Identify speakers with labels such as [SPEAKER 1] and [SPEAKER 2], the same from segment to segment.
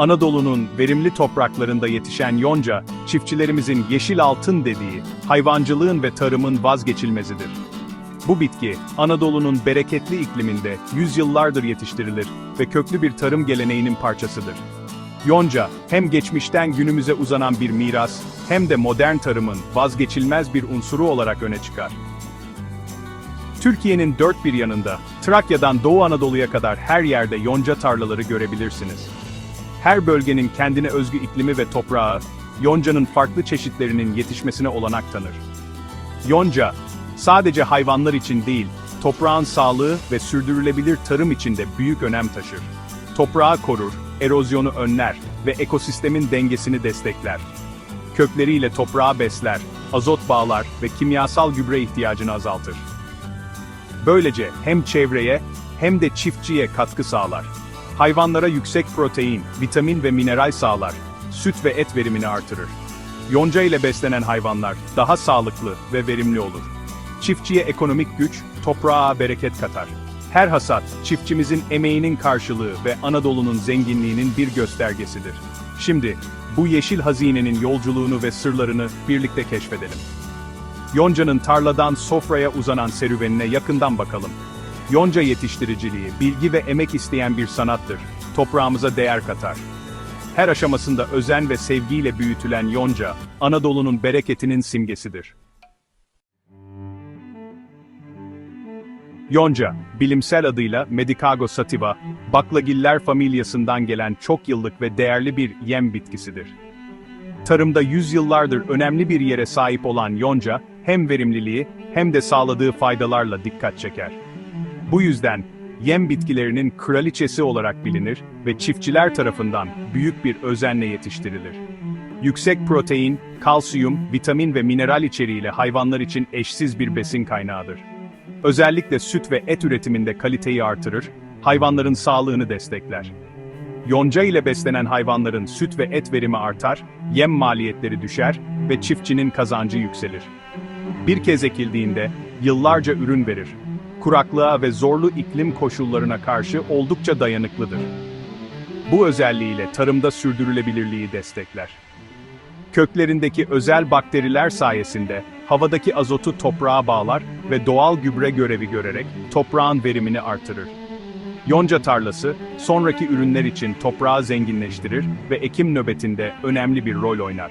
[SPEAKER 1] Anadolu'nun verimli topraklarında yetişen yonca, çiftçilerimizin yeşil altın dediği, hayvancılığın ve tarımın vazgeçilmezidir. Bu bitki, Anadolu'nun bereketli ikliminde yüzyıllardır yetiştirilir ve köklü bir tarım geleneğinin parçasıdır. Yonca, hem geçmişten günümüze uzanan bir miras, hem de modern tarımın vazgeçilmez bir unsuru olarak öne çıkar. Türkiye'nin dört bir yanında, Trakya'dan Doğu Anadolu'ya kadar her yerde yonca tarlaları görebilirsiniz. Her bölgenin kendine özgü iklimi ve toprağı, yoncanın farklı çeşitlerinin yetişmesine olanak tanır. Yonca, sadece hayvanlar için değil, toprağın sağlığı ve sürdürülebilir tarım için de büyük önem taşır. Toprağı korur, erozyonu önler ve ekosistemin dengesini destekler. Kökleriyle toprağı besler, azot bağlar ve kimyasal gübre ihtiyacını azaltır. Böylece hem çevreye hem de çiftçiye katkı sağlar. Hayvanlara yüksek protein, vitamin ve mineral sağlar, süt ve et verimini artırır. Yonca ile beslenen hayvanlar daha sağlıklı ve verimli olur. Çiftçiye ekonomik güç, toprağa bereket katar. Her hasat, çiftçimizin emeğinin karşılığı ve Anadolu'nun zenginliğinin bir göstergesidir. Şimdi, bu yeşil hazinenin yolculuğunu ve sırlarını birlikte keşfedelim. Yonca'nın tarladan sofraya uzanan serüvenine yakından bakalım. Yonca yetiştiriciliği, bilgi ve emek isteyen bir sanattır. Toprağımıza değer katar. Her aşamasında özen ve sevgiyle büyütülen yonca, Anadolu'nun bereketinin simgesidir. Yonca, bilimsel adıyla Medicago sativa, baklagiller familyasından gelen çok yıllık ve değerli bir yem bitkisidir. Tarımda yüzyıllardır önemli bir yere sahip olan yonca, hem verimliliği hem de sağladığı faydalarla dikkat çeker. Bu yüzden, yem bitkilerinin kraliçesi olarak bilinir ve çiftçiler tarafından büyük bir özenle yetiştirilir. Yüksek protein, kalsiyum, vitamin ve mineral içeriğiyle hayvanlar için eşsiz bir besin kaynağıdır. Özellikle süt ve et üretiminde kaliteyi artırır, hayvanların sağlığını destekler. Yonca ile beslenen hayvanların süt ve et verimi artar, yem maliyetleri düşer ve çiftçinin kazancı yükselir. Bir kez ekildiğinde yıllarca ürün verir. Kuraklığa ve zorlu iklim koşullarına karşı oldukça dayanıklıdır. Bu özelliğiyle tarımda sürdürülebilirliği destekler. Köklerindeki özel bakteriler sayesinde havadaki azotu toprağa bağlar ve doğal gübre görevi görerek toprağın verimini artırır. Yonca tarlası, sonraki ürünler için toprağı zenginleştirir ve ekim nöbetinde önemli bir rol oynar.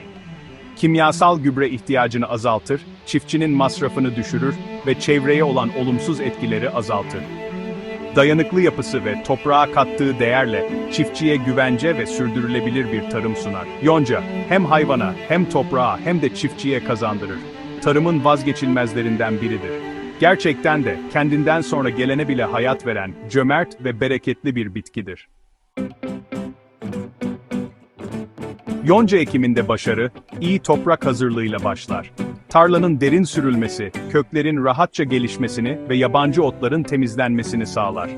[SPEAKER 1] Kimyasal gübre ihtiyacını azaltır, çiftçinin masrafını düşürür ve çevreye olan olumsuz etkileri azaltır. Dayanıklı yapısı ve toprağa kattığı değerle çiftçiye güvence ve sürdürülebilir bir tarım sunar. Yonca, hem hayvana, hem toprağa hem de çiftçiye kazandırır. Tarımın vazgeçilmezlerinden biridir. Gerçekten de kendinden sonra gelene bile hayat veren cömert ve bereketli bir bitkidir. Yonca ekiminde başarı, iyi toprak hazırlığıyla başlar. Tarlanın derin sürülmesi, köklerin rahatça gelişmesini ve yabancı otların temizlenmesini sağlar.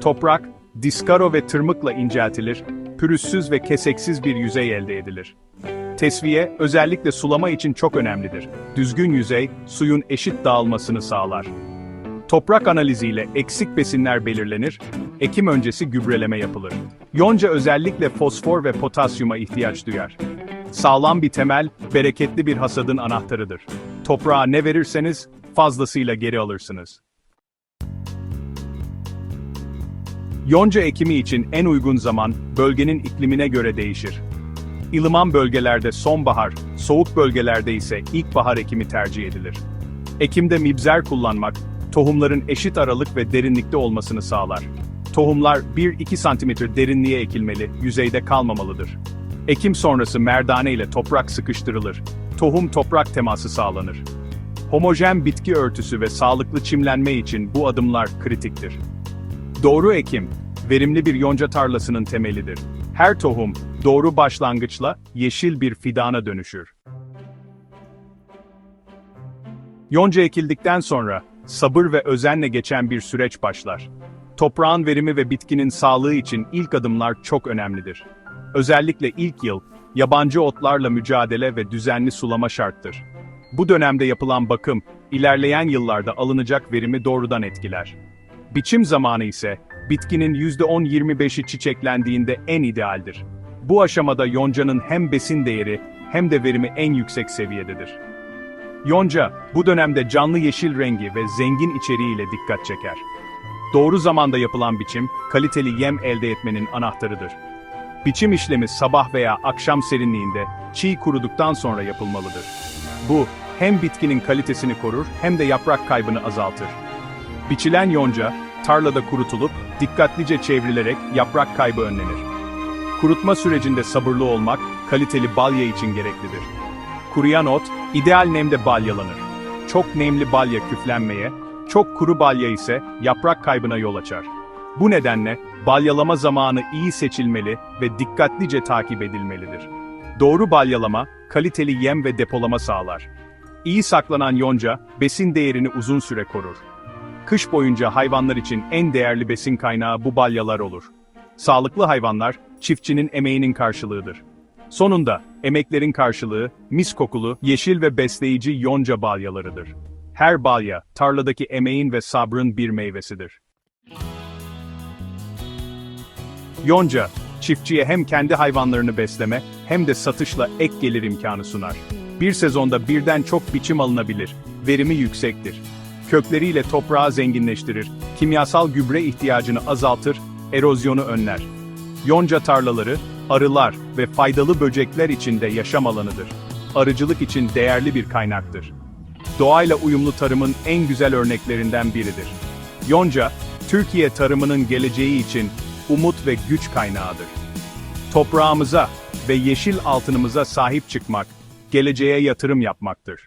[SPEAKER 1] Toprak, diskaro ve tırmıkla inceltilir, pürüzsüz ve keseksiz bir yüzey elde edilir. Tesviye, özellikle sulama için çok önemlidir. Düzgün yüzey, suyun eşit dağılmasını sağlar. Toprak analiziyle eksik besinler belirlenir, ekim öncesi gübreleme yapılır. Yonca özellikle fosfor ve potasyuma ihtiyaç duyar. Sağlam bir temel, bereketli bir hasadın anahtarıdır. Toprağa ne verirseniz, fazlasıyla geri alırsınız. Yonca ekimi için en uygun zaman, bölgenin iklimine göre değişir. Ilıman bölgelerde sonbahar, soğuk bölgelerde ise ilkbahar ekimi tercih edilir. Ekimde mibzer kullanmak, tohumların eşit aralık ve derinlikte olmasını sağlar. Tohumlar 1-2 cm derinliğe ekilmeli, yüzeyde kalmamalıdır. Ekim sonrası merdane ile toprak sıkıştırılır. Tohum toprak teması sağlanır. Homojen bitki örtüsü ve sağlıklı çimlenme için bu adımlar kritiktir. Doğru ekim, verimli bir yonca tarlasının temelidir. Her tohum, doğru başlangıçla yeşil bir fidana dönüşür. Yonca ekildikten sonra, sabır ve özenle geçen bir süreç başlar. Toprağın verimi ve bitkinin sağlığı için ilk adımlar çok önemlidir. Özellikle ilk yıl, yabancı otlarla mücadele ve düzenli sulama şarttır. Bu dönemde yapılan bakım, ilerleyen yıllarda alınacak verimi doğrudan etkiler. Biçim zamanı ise, bitkinin %10-25'i çiçeklendiğinde en idealdir. Bu aşamada yoncanın hem besin değeri hem de verimi en yüksek seviyededir. Yonca, bu dönemde canlı yeşil rengi ve zengin içeriğiyle dikkat çeker. Doğru zamanda yapılan biçim, kaliteli yem elde etmenin anahtarıdır. Biçim işlemi sabah veya akşam serinliğinde, çiğ kuruduktan sonra yapılmalıdır. Bu, hem bitkinin kalitesini korur hem de yaprak kaybını azaltır. Biçilen yonca, tarlada kurutulup, dikkatlice çevrilerek yaprak kaybı önlenir. Kurutma sürecinde sabırlı olmak, kaliteli balya için gereklidir. Kuruyan ot, ideal nemde balyalanır. Çok nemli balya küflenmeye, çok kuru balya ise yaprak kaybına yol açar. Bu nedenle, balyalama zamanı iyi seçilmeli ve dikkatlice takip edilmelidir. Doğru balyalama, kaliteli yem ve depolama sağlar. İyi saklanan yonca, besin değerini uzun süre korur. Kış boyunca hayvanlar için en değerli besin kaynağı bu balyalar olur. Sağlıklı hayvanlar, çiftçinin emeğinin karşılığıdır. Sonunda, emeklerin karşılığı, mis kokulu, yeşil ve besleyici yonca balyalarıdır. Her balya, tarladaki emeğin ve sabrın bir meyvesidir. Yonca, çiftçiye hem kendi hayvanlarını besleme, hem de satışla ek gelir imkanı sunar. Bir sezonda birden çok biçim alınabilir, verimi yüksektir. Kökleriyle toprağı zenginleştirir, kimyasal gübre ihtiyacını azaltır, erozyonu önler. Yonca tarlaları, arılar ve faydalı böcekler için de yaşam alanıdır. Arıcılık için değerli bir kaynaktır. Doğayla uyumlu tarımın en güzel örneklerinden biridir. Yonca, Türkiye tarımının geleceği için umut ve güç kaynağıdır. Toprağımıza ve yeşil altınımıza sahip çıkmak, geleceğe yatırım yapmaktır.